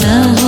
sound.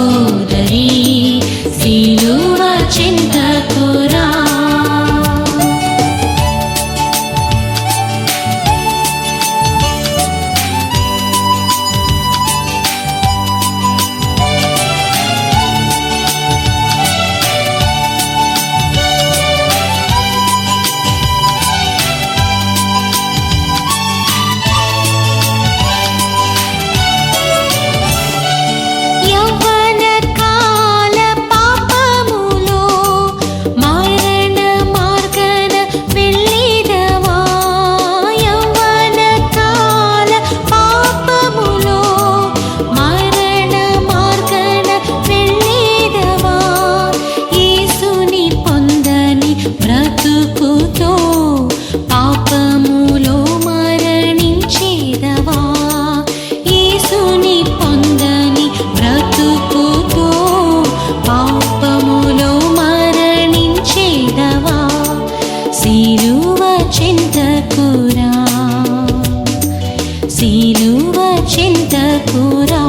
సిలువ చింతకురా.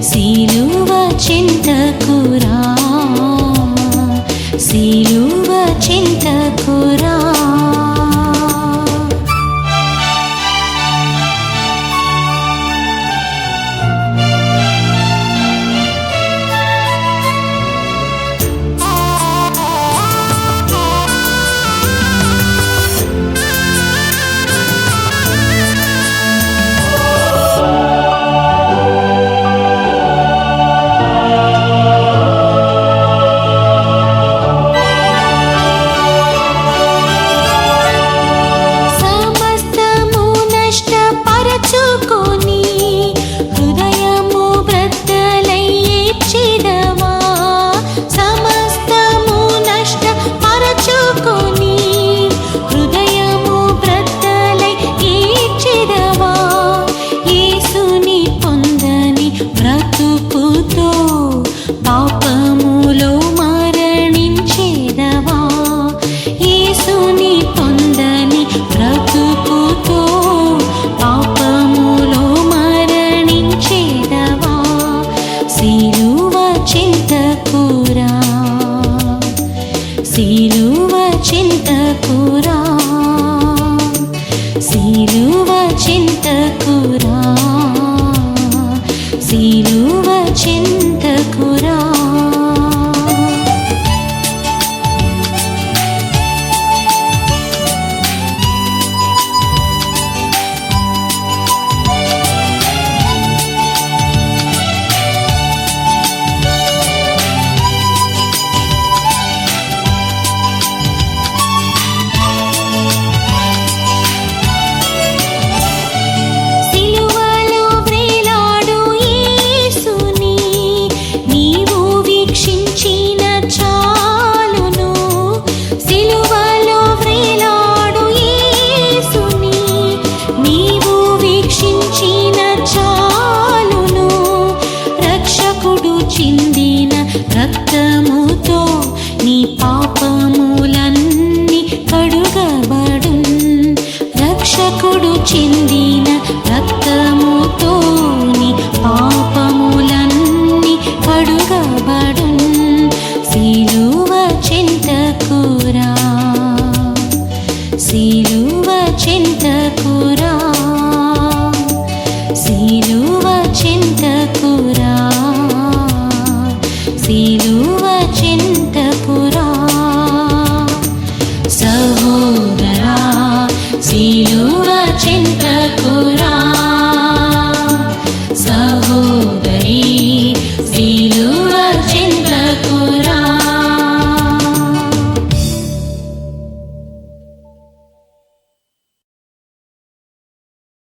సిలువ చింతకురా. సిలువ చింతకురా. చింతకురా సిలువ చింతకురా పాపమూల సహోదరా శిలువ